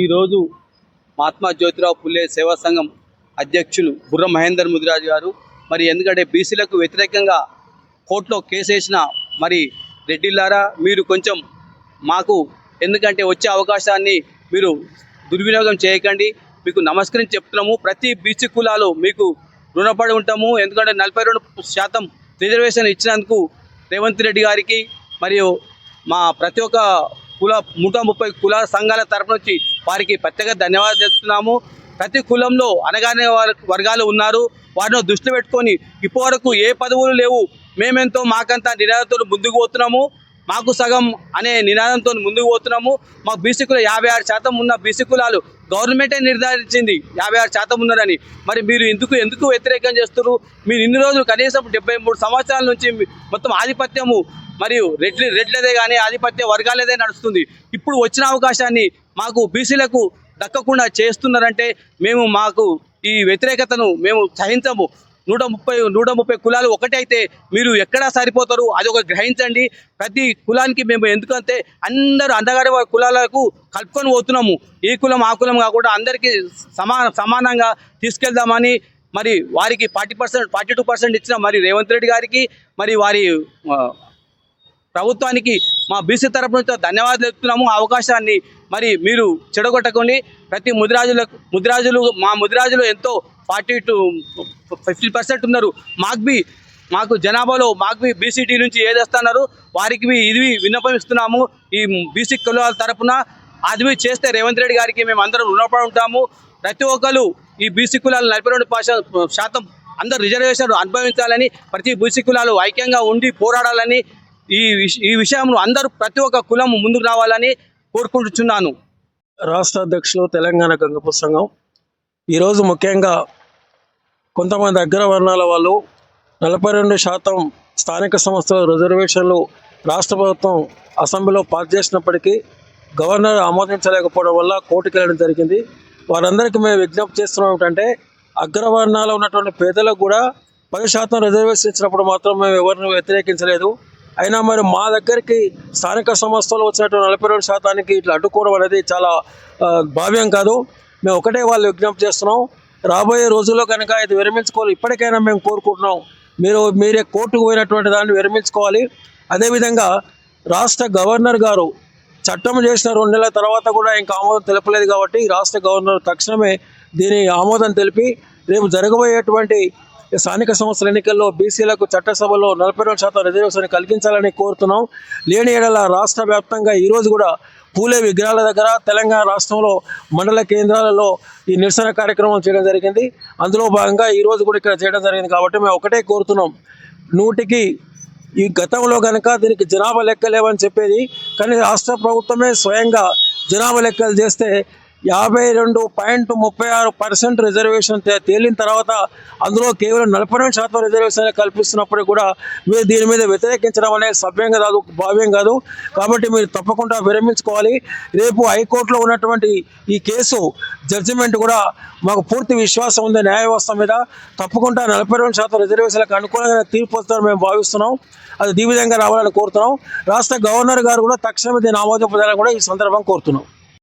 ఈరోజు మహాత్మా జ్యోతిరావు పుల్లే సేవా సంఘం అధ్యక్షులు బుర్ర మహేందర్ ముదిరాజు గారు. మరి ఎందుకంటే బీసీలకు వ్యతిరేకంగా కోర్టులో కేసు వేసిన మరి రెడ్డిలారా మీరు కొంచెం మాకు ఎందుకంటే వచ్చే అవకాశాన్ని మీరు దుర్వినియోగం చేయకండి. మీకు నమస్కరించి చెప్తున్నాము. ప్రతి బీసీ కులాలు మీకు రుణపడి ఉంటాము. ఎందుకంటే నలభై రెండు శాతం రిజర్వేషన్ ఇచ్చినందుకు రేవంత్ రెడ్డి గారికి మరియు మా ప్రతి ఒక్క కుల నూట ముప్పై కుల సంఘాల తరపు నుంచి వారికి ప్రత్యేక ధన్యవాదాలు తెలుస్తున్నాము. ప్రతి కులంలో అనగానే వర్గాలు ఉన్నారు. వారిని దృష్టిలో పెట్టుకొని ఇప్పటివరకు ఏ పదవులు లేవు. మేమెంతో మాకంతా నినాదంతో ముందుకు పోతున్నాము. మాకు సగం అనే నినాదంతో ముందుకు పోతున్నాము. మా బీసీ కుల యాభై ఆరు శాతం ఉన్న బీసీ కులాలు గవర్నమెంటే నిర్ధారించింది. యాభై ఆరు శాతం ఉన్నారని మరి మీరు ఎందుకు ఎందుకు వ్యతిరేకం చేస్తున్నారు మీరు ఇన్ని రోజులు కనీసం డెబ్బై మూడు సంవత్సరాల నుంచి మొత్తం ఆధిపత్యము మరియు రెడ్లు రెడ్లదే కానీ ఆధిపత్య వర్గాలదే నడుస్తుంది. ఇప్పుడు వచ్చిన అవకాశాన్ని మాకు బీసీలకు దక్కకుండా చేస్తున్నారంటే మేము మాకు ఈ వ్యతిరేకతను మేము సహించము. నూట ముప్పై నూట ముప్పై కులాలు ఒకటైతే మీరు ఎక్కడా సరిపోతారు అది ఒక గ్రహించండి. ప్రతి కులానికి మేము ఎందుకంటే అందరూ అందగారి వారి కులాలకు కలుపుకొని పోతున్నాము. ఈ కులం ఆ కులం కాకుండా అందరికీ సమాన సమానంగా తీసుకెళ్దామని మరి వారికి forty percent forty two percent ఇచ్చిన మరి రేవంత్ రెడ్డి గారికి మరి వారి ప్రభుత్వానికి మా బీసీ తరపు నుంచి ధన్యవాదాలు చెప్తున్నాము. ఆ అవకాశాన్ని మరి మీరు చెడగొట్టకండి. ప్రతి ముదిరాజులకు ముదిరాజులు మా ముదిరాజులు ఎంతో ఫార్టీ టు ఫిఫ్టీ పర్సెంట్ ఉన్నారు. మాకు బి మాకు జనాభాలో మాకు బి బీసీటీ నుంచి ఏది వస్తున్నారు వారికి ఇది విన్నపం ఇస్తున్నాము. ఈ బీసీ కులాల తరపున అది చేస్తే రేవంత్ రెడ్డి గారికి మేము అందరం రుణపడి ఉంటాము. ప్రతి ఒక్కరు ఈ బీసీ కులాలు నలభై రెండు శాతం అందరు రిజర్వేషన్ అనుభవించాలని ప్రతి బీసీ కులాలు ఐక్యంగా ఉండి పోరాడాలని ఈ ఈ విషయంలో అందరూ ప్రతి ఒక్క కులం ముందుకు రావాలని కోరుకుంటున్నాను. రాష్ట్ర అధ్యక్షులు తెలంగాణ గంగపు సంఘం. ఈరోజు ముఖ్యంగా కొంతమంది అగ్రవర్ణాల వాళ్ళు నలభై రెండు శాతం స్థానిక సంస్థల రిజర్వేషన్లు రాష్ట్ర ప్రభుత్వం అసెంబ్లీలో పాస్ చేసినప్పటికీ గవర్నర్ ఆమోదించలేకపోవడం వల్ల కోర్టుకు వెళ్ళడం జరిగింది. వారందరికీ మేము విజ్ఞప్తి చేస్తున్నాం ఏమిటంటే అగ్రవర్ణాలు ఉన్నటువంటి పేదలకు కూడా పది శాతం రిజర్వేషన్ ఇచ్చినప్పుడు మాత్రం మేము ఎవరిని వ్యతిరేకించలేదు. అయినా మరి మా దగ్గరికి స్థానిక సంస్థలు వచ్చినటువంటి నలభై రెండు శాతానికి ఇట్లా అడ్డుకోవడం అనేది చాలా భావ్యం కాదు. మేము ఒకటే వాళ్ళు విజ్ఞప్తి చేస్తున్నాం. రాబోయే రోజుల్లో కనుక ఇది విరమించుకోవాలి. ఇప్పటికైనా మేము కోరుకుంటున్నాం. మీరు మీరే కోర్టుకు పోయినటువంటి దాన్ని విరమించుకోవాలి. అదేవిధంగా రాష్ట్ర గవర్నర్ గారు చట్టం చేసిన రెండు నెలల తర్వాత కూడా ఇంకా ఆమోదం తెలపలేదు కాబట్టి రాష్ట్ర గవర్నర్ తక్షణమే దీని ఆమోదం తెలిపి రేపు జరగబోయేటువంటి స్థానిక సంస్థల ఎన్నికల్లో బీసీలకు చట్టసభలో నలభై రెండు శాతం రిజర్వేషన్ కలిగించాలని కోరుతున్నాం. లేని ఏడల రాష్ట్ర వ్యాప్తంగా ఈరోజు కూడా పూలే విగ్రహాల దగ్గర తెలంగాణ రాష్ట్రంలో మండల కేంద్రాలలో ఈ నిరసన కార్యక్రమం చేయడం జరిగింది. అందులో భాగంగా ఈరోజు కూడా ఇక్కడ చేయడం జరిగింది కాబట్టి మేము ఒకటే కోరుతున్నాం. నూటికి ఈ గతంలో కనుక దీనికి జనాభా లెక్కలేవని చెప్పేది కానీ రాష్ట్ర ప్రభుత్వమే స్వయంగా జనాభా లెక్కలు చేస్తే యాభై రెండు పాయింట్ ముప్పై ఆరు పర్సెంట్ రిజర్వేషన్ తేలిన తర్వాత అందులో కేవలం నలభై రెండు శాతం రిజర్వేషన్ కల్పిస్తున్నప్పటికీ కూడా మీరు దీని మీద వ్యతిరేకించడం అనేది సభ్యం కాదు భావ్యం కాదు. కాబట్టి మీరు తప్పకుండా విరమించుకోవాలి. రేపు హైకోర్టులో ఉన్నటువంటి ఈ కేసు జడ్జిమెంట్ కూడా మాకు పూర్తి విశ్వాసం ఉంది న్యాయ వ్యవస్థ మీద. తప్పకుండా నలభై రెండు శాతం రిజర్వేషన్లకు అనుకూలంగా తీర్పు వస్తారని మేము భావిస్తున్నాం. అది ఈ విధంగా రావాలని కోరుతున్నాం. రాష్ట్ర గవర్నర్ గారు కూడా తక్షణమే దీన్ని ఆమోదించాలని కూడా ఈ సందర్భం కోరుతున్నాం.